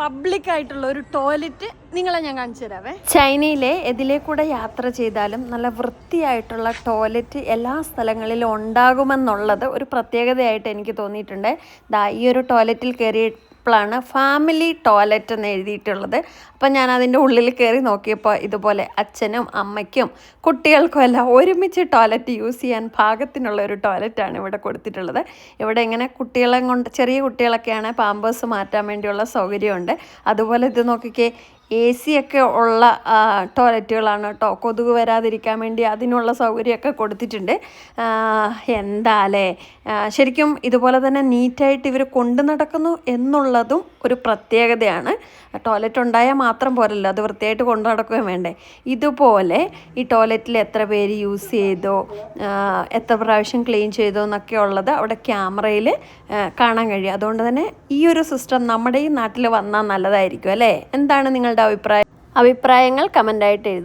Public ആയിട്ടുള്ള ഒരു toilet നിങ്ങളെ ഞാൻ കാണിച്ചു തരാവേ. ചൈനയിലെ എതിലെ കൂടെ യാത്ര ചെയ്താലും നല്ല വൃത്തിയായിട്ടുള്ള ടോയ്ലറ്റ് എല്ലാ സ്ഥലങ്ങളിലും ഉണ്ടാകുമെന്നുള്ളത് ഒരു പ്രത്യേകതയായിട്ട് എനിക്ക് തോന്നിയിട്ടുണ്ട്. ദാ ഈ ഒരു ടോയ്ലറ്റിൽ കയറിയപ്പോഴാണ് ഫാമിലി ടോയ്ലറ്റ് എന്ന് എഴുതിയിട്ടുള്ളത്. അപ്പം ഞാൻ അതിന്റെ ഉള്ളിൽ കയറി നോക്കിയപ്പോൾ ഇതുപോലെ അച്ഛനും അമ്മയ്ക്കും കുട്ടികൾക്കും എല്ലാം ഒരുമിച്ച് ടോയ്ലറ്റ് യൂസ് ചെയ്യാൻ ഭാഗത്തിനുള്ള ഒരു ടോയ്ലറ്റാണ് ഇവിടെ കൊടുത്തിട്ടുള്ളത്. ഇവിടെ ഇങ്ങനെ കുട്ടികളെ കൊണ്ട് ചെറിയ കുട്ടികളൊക്കെയാണ് പാമ്പേഴ്സ് മാറ്റാൻ വേണ്ടിയുള്ള സൗകര്യമുണ്ട്. അതുപോലെ ഇത് നോക്കിക്കേ എ സി ഒക്കെ ഉള്ള ടോയ്ലറ്റുകളാണ് കേട്ടോ. കൊതുക് വരാതിരിക്കാൻ വേണ്ടി അതിനുള്ള സൗകര്യമൊക്കെ കൊടുത്തിട്ടുണ്ട്. എന്താലേ? ശരിക്കും ഇതുപോലെ തന്നെ നീറ്റായിട്ട് ഇവർ കൊണ്ടു നടക്കുന്നു എന്നുള്ളതും ഒരു പ്രത്യേകതയാണ്. ടോയ്ലറ്റ് ഉണ്ടായാൽ മാത്രം പോരല്ലോ അത് വൃത്തിയായിട്ട് കൊണ്ടു നടക്കുകയും വേണ്ടേ. ഇതുപോലെ ഈ ടോയ്ലറ്റിൽ എത്ര പേര് യൂസ് ചെയ്തോ എത്ര പ്രാവശ്യം ക്ലീൻ ചെയ്തോ എന്നൊക്കെ ഉള്ളത് അവിടെ ക്യാമറയിൽ കാണാൻ കഴിയും. അതുകൊണ്ട് തന്നെ ഈ ഒരു സിസ്റ്റം നമ്മുടെ ഈ നാട്ടിൽ വന്നാൽ നല്ലതായിരിക്കും അല്ലേ? എന്താണ് നിങ്ങളുടെ അഭിപ്രായം അഭിപ്രായങ്ങൾ കമന്റായിട്ട് എഴുതുക.